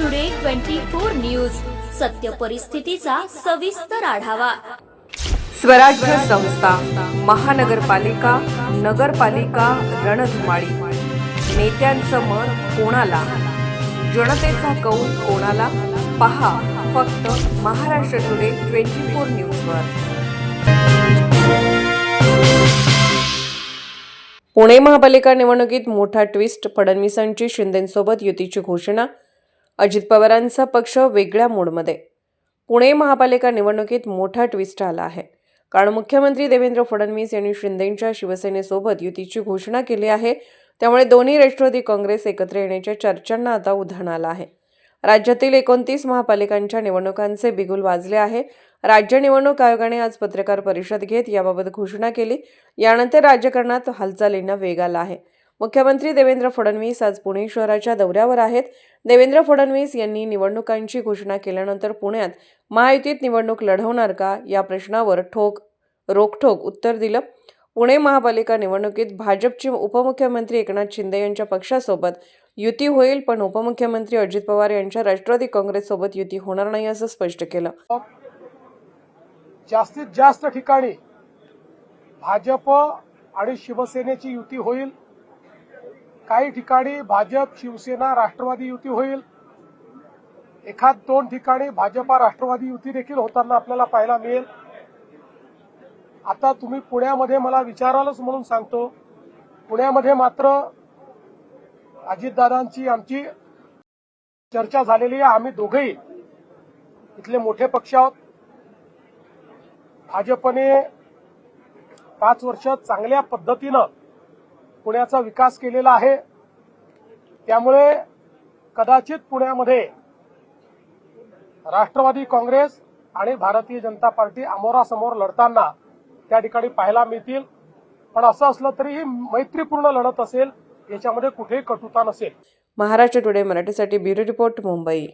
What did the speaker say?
Today twenty four news सत्य परिस्थितीचा सविस्तर आढावा. स्वराज्य संस्था महानगरपालिका नगरपालिका रणधुमाळी. नेत्यांचं मत कोणाला? जनतेचा कौल कोणाला? पहा फक्त महाराष्ट्र टुडे ट्वेंटी फोर न्यूजवर पुणे महापालिका निवडणुकीत मोठा ट्विस्ट फडणवीसांची शिंदेसोबत युतीची घोषणा. अजित पवारांचा पक्ष वेगळ्या मोडमध्ये. पुणे महापालिका निवडणुकीत मोठा ट्विस्ट आला आहे. कारण मुख्यमंत्री देवेंद्र फडणवीस यांनी शिंदेंच्या शिवसेनेसोबत युतीची घोषणा केली आहे. त्यामुळे दोन्ही राष्ट्रवादी काँग्रेस एकत्र येण्याच्या चर्चांना आता उधाण आलं आहे. राज्यातील एकोणतीस महापालिकांच्या निवडणुकांचे बिगुल वाजले आहे. राज्य निवडणूक आयोगाने आज पत्रकार परिषद घेत याबाबत घोषणा केली. यानंतर राजकारणात हालचालींना वेग आला आहे. मुख्यमंत्री देवेंद्र फडणवीस आज पुणे शहराच्या दौऱ्यावर आहेत. देवेंद्र फडणवीस यांनी निवडणुकांची घोषणा केल्यानंतर पुण्यात महायुतीत निवडणूक लढवणार का? या प्रश्नावर ठोक रोखठोक उत्तर दिलं. पुणे महापालिका निवडणुकीत भाजपचे उपमुख्यमंत्री एकनाथ शिंदे यांच्या पक्षासोबत युती होईल पण उपमुख्यमंत्री अजित पवार यांच्या राष्ट्रवादी काँग्रेससोबत युती होणार नाही असं स्पष्ट केलं. जास्तीत जास्त ठिकाणी भाजप आणि शिवसेनेची युती होईल काही ठिकाणी भाजप शिवसेना राष्ट्रवादी युती होईल. एखाद दोन ठिकाणी भाजपा राष्ट्रवादी युती देखील होताना आपल्याला पाहायला मिळेल. आता तुम्ही पुण्यामध्ये मला विचारालच म्हणून सांगतो. पुण्यामध्ये मात्र अजितदादांची आमची चर्चा झालेली आहे. आम्ही दोघेही इथले मोठे पक्ष आहोत. भाजपने पाच वर्ष चांगल्या पद्धतीनं पुण्याचा विकास केलेला आहे. त्यामुळे कदाचित पुण्यामध्ये राष्ट्रवादी काँग्रेस आणि भारतीय जनता पार्टी अमोरासमोर लढताना त्या ठिकाणी पाहायला मिळतील. पण असं असलं तरीही मैत्रीपूर्ण लढत असेल याच्यामध्ये कुठेही कटुता नसेल. महाराष्ट्र टुडे मराठीसाठी ब्युरो रिपोर्ट मुंबई.